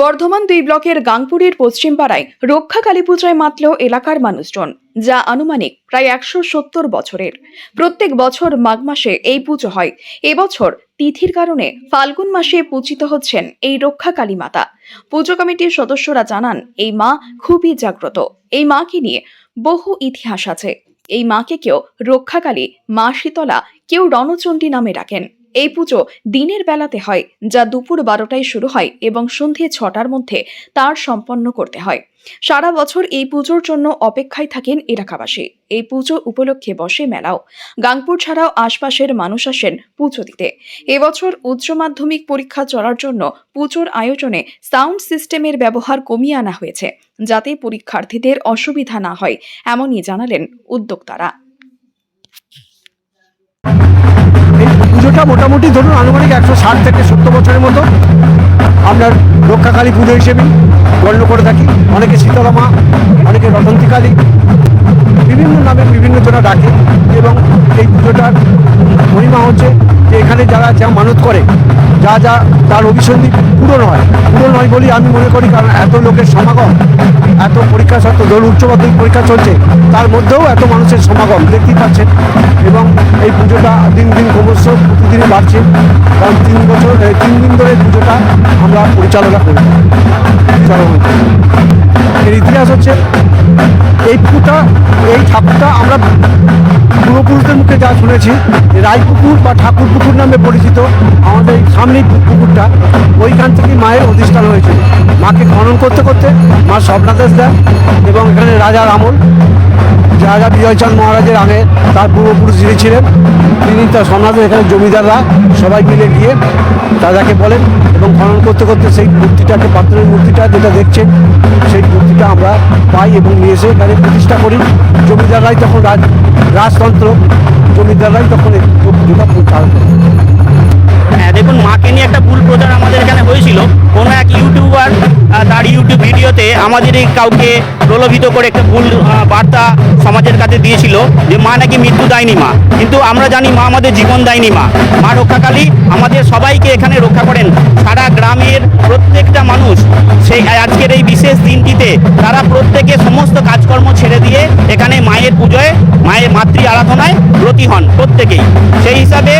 বর্ধমান দুই ব্লকের গাংপুরের পশ্চিমপাড়ায় রক্ষা কালী পূজায় মাতল এলাকার মানুষজন, যা আনুমানিক প্রায় একশো সত্তর বছরের। প্রত্যেক বছর মাঘ মাসে এই পুজো হয়। এবছর তিথির কারণে ফাল্গুন মাসে পূজিত হচ্ছেন এই রক্ষা কালী মাতা। পুজো কমিটির সদস্যরা জানান, এই মা খুবই জাগ্রত। এই মাকে নিয়ে বহু ইতিহাস আছে। এই মাকে কেউ রক্ষাকালী মা শীতলা, কেউ রণচণ্ডী নামে ডাকেন। এই পুজো দিনের বেলাতে হয়, যা দুপুর বারোটায় শুরু হয় এবং সন্ধে ছটার মধ্যে তার সম্পন্ন করতে হয়। সারা বছর এই পুজোর জন্য অপেক্ষায় থাকেন এলাকাবাসী। এই পুজো উপলক্ষে বসে মেলাও। গাংপুর ছাড়াও আশপাশের মানুষ আসেন পুজো দিতে। এবছর উচ্চ মাধ্যমিক পরীক্ষা চলার জন্য পুজোর আয়োজনে সাউন্ড সিস্টেমের ব্যবহার কমিয়ে আনা হয়েছে, যাতে পরীক্ষার্থীদের অসুবিধা না হয়, এমনই জানালেন উদ্যোক্তারা। পুজোটা মোটামুটি ধরুন আনুমানিক একশো ষাট থেকে সত্তর বছরের মতো। আমরা রক্ষাকালী পুজো হিসেবেই গণ্য করে থাকি। অনেকে শীতলা মা, অনেকে রটন্তী কালী। বিভিন্ন নামে বিভিন্ন জনা ডাকে এবং এই পুজোটার মহিমা হচ্ছে যে এখানে যারা যা মানত করে, যা যা তার অভিসন্ধি পূরণ হয়। পূরণ হয় বলেই আমি মনে করি, কারণ এত লোকের সমাগম, এত পরীক্ষা সত্ত্বেও ধরুন উচ্চ মাধ্যমিক পরীক্ষা চলছে, তার মধ্যেও এত মানুষের সমাগম, দেখতেই পাচ্ছেন। এবং এই পুজোটা দিন দিন ক্রমশ প্রতিদিনই বাড়ছে। কারণ তিন বছর তিন দিন ধরে পুজোটা আমরা পরিচালনা করি। এর ইতিহাস হচ্ছে, এই পুকুরটা, এই ঠাকুরটা আমরা পূর্বপুরুষদের মুখে যা শুনেছি, রায়পুকুর বা ঠাকুর পুকুর নামে পরিচিত আমাদের সামনেই পুকুরটা, ওইখান থেকে মায়ের অধিষ্ঠান হয়েছিল। মাকে খনন করতে করতে মা স্বপ্নাদেশ দেন এবং এখানে রাজার আমল। রাজা বিজয়চাঁদ মহারাজের আগে তার পূর্বপুরুষ যিনি ছিলেন, তিনি তার সমাজে এখানে জমিদাররা সবাই মিলে গিয়ে রাজাকে বলেন এবং খনন করতে করতে সেই মূর্তিটাকে, পাথরের মূর্তিটা যেটা দেখছেন, সেই মূর্তিটা আমরা পাই এবং নিয়ে এসে এখানে প্রতিষ্ঠা করি। জমিদাররাই তখন রাজ, রাজতন্ত্র, জমিদাররাই তখন হ্যাঁ দেখুন, মাকে নিয়ে একটা ভুল ভিডিওতে আমাদের এই কাউকে প্রলোভিত করে একটা ভুল বার্তা সমাজের কাছে দিয়েছিল যে মা নাকি মৃত্যু দেয়নি মা। কিন্তু আমরা জানি মা আমাদের জীবন দেয়নি মা। মা রক্ষাকালী আমাদের সবাইকে এখানে রক্ষা করেন। সারা গ্রামের প্রত্যেকটা মানুষ সেই আজকের এই বিশেষ দিনটিতে তারা প্রত্যেকে সমস্ত কাজকর্ম ছেড়ে দিয়ে এখানে মায়ের পুজোয়, মায়ের মাতৃ আরাধনায় ব্রতী হন প্রত্যেকেই। সেই হিসাবে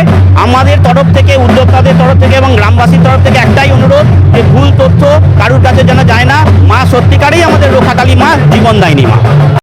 আমাদের তরফ থেকে, উদ্যোক্তাদের তরফ থেকে এবং গ্রামবাসীর তরফ থেকে একটাই অনুরোধ যে ভুল তথ্য কারুর কাছে যেন যায় না, মা সত্যিকারেই আমাদের রক্ষাকালী মা জীবন দেয়নি মা।